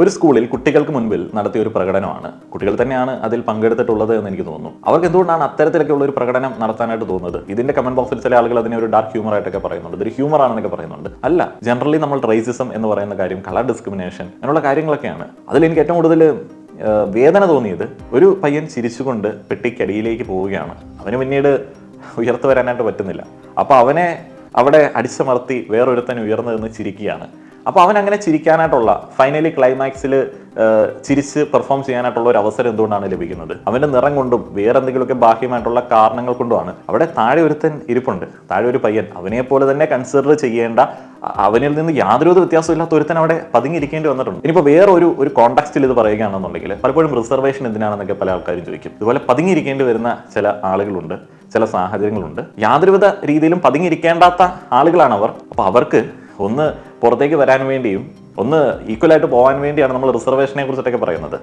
ഒരു സ്കൂളിൽ കുട്ടികൾക്ക് മുൻപിൽ നടത്തിയ ഒരു പ്രകടനമാണ്. കുട്ടികൾ തന്നെയാണ് അതിൽ പങ്കെടുത്തിട്ടുള്ളത് എന്ന് എനിക്ക് തോന്നുന്നു. അവർക്ക് എന്തുകൊണ്ടാണ് അത്തരത്തിലൊക്കെ ഉള്ള ഒരു പ്രകടനം നടത്താനായിട്ട് തോന്നുന്നത്? ഇതിന്റെ കമന്റ് ബോക്സിൽ ചില ആളുകൾ അതിനെ ഒരു ഡാർക്ക് ഹ്യൂമർ ആയിട്ടൊക്കെ പറയുന്നുണ്ട്. ഇതൊരു ഹ്യൂമർ ആണെന്നൊക്കെ പറയുന്നുണ്ട്. അല്ല ജനറലി നമ്മൾ റേസിസം എന്ന് പറയുന്ന കാര്യം കളർ ഡിസ്ക്രിമിനേഷൻ അങ്ങനെയുള്ള കാര്യങ്ങളൊക്കെയാണ്. അതിൽ എനിക്ക് ഏറ്റവും കൂടുതൽ വേദന തോന്നിയത് ഒരു പയ്യൻ ചിരിച്ചുകൊണ്ട് പെട്ടിക്കടിയിലേക്ക് പോവുകയാണ്. അവന് പിന്നീട് ഉയർത്തു വരാനായിട്ട് പറ്റുന്നില്ല. അപ്പോൾ അവനെ അവിടെ അടിച്ചമർത്തി വേറൊരുത്തൻ ഉയർന്നു നിന്ന് ചിരിക്കുകയാണ്. അപ്പോൾ അവൻ അങ്ങനെ ചിരിക്കാനായിട്ടുള്ള ഫൈനലി ക്ലൈമാക്സിൽ ചിരിച്ച് പെർഫോം ചെയ്യാനായിട്ടുള്ള ഒരു അവസരം എന്തുകൊണ്ടാണ് ലഭിക്കുന്നത്? അവന്റെ നിറം കൊണ്ടും വേറെ എന്തെങ്കിലുമൊക്കെ ബാഹ്യമായിട്ടുള്ള കാരണങ്ങൾ കൊണ്ടുമാണ്. അവിടെ താഴെ ഒരുത്തൻ ഇരിപ്പുണ്ട്. താഴെ ഒരു പയ്യൻ. അവനെ പോലെ തന്നെ കൺസിഡർ ചെയ്യേണ്ട അവനിൽ നിന്ന് യാതൊരു വ്യത്യാസമില്ലാത്ത ഒരുത്തൻ അവിടെ പതുങ്ങിയിരിക്കേണ്ടി വന്നിട്ടുണ്ട്. ഇനിയിപ്പോൾ വേറെ ഒരു ഒരു കോണ്ടാക്സ്റ്റിൽ ഇത് പറയുകയാണെന്നുണ്ടെങ്കിൽ പലപ്പോഴും റിസർവേഷൻ എന്തിനാണെന്നൊക്കെ പല ആൾക്കാരും ചോദിക്കും. ഇതുപോലെ പതുങ്ങിയിരിക്കേണ്ടി വരുന്ന ചില ആളുകളുണ്ട് ചില സാഹചര്യങ്ങളുണ്ട്. യാതൊരുവിധ രീതിയിലും പതുങ്ങിയിരിക്കേണ്ടാത്ത ആളുകളാണ് അവർ അപ്പോൾ അവർക്ക് ഒന്ന് പുറത്തേക്ക് വരാൻ വേണ്ടിയും ഒന്ന് ഈക്വലായിട്ട് പോകാൻ വേണ്ടിയാണ് നമ്മൾ റിസർവേഷനെ കുറിച്ചിട്ടൊക്കെ പറയുന്നത്.